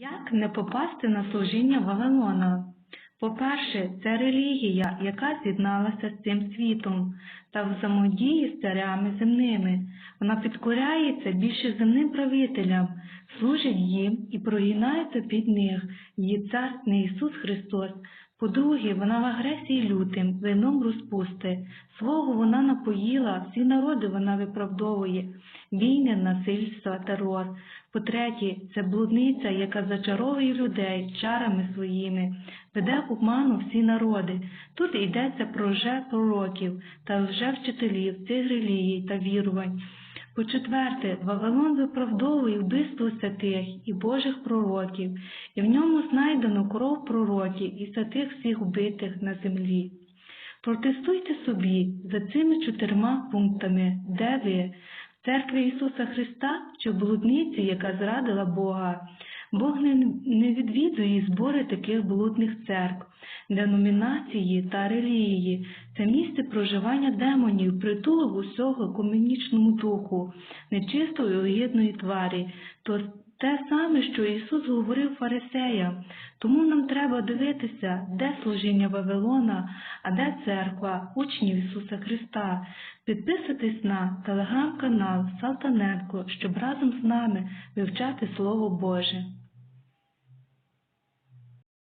Як не попасти на служіння Вавилона? По-перше, це релігія, яка з'єдналася з цим світом та взаємодіє з царями земними. Вона підкоряється більше земним правителям, служить їм і прогинається під них. Її цар не Ісус Христос. По-друге, вона в агресії лютим, вином розпусти. Свого вона напоїла, всі народи вона виправдовує, війни, насильства, терор. По-третє, це блудниця, яка зачаровує людей чарами своїми, веде в обману всі народи. Тут йдеться про лже-пророків та лже-вчителів цих релігій та вірувань. По-четверте, Вавилон виправдовує вбивство святих і Божих пророків, і в ньому знайдено кров пророків і святих всіх вбитих на землі. Протестуйте собі за цими чотирма пунктами, де ви в церкві Ісуса Христа чи в блудниці, яка зрадила Бога. Бог не, не відвідує збори таких блудних церкв, деномінації та релігії. Це місце проживання демонів, притулок усього комунічному духу, нечистої огидної тварі. То те саме, що Ісус говорив фарисеям. Тому нам треба дивитися, де служіння Вавилона, а де церква, учнів Ісуса Христа. Підписуйтесь на телеграм-канал Салтаненко, щоб разом з нами вивчати Слово Боже.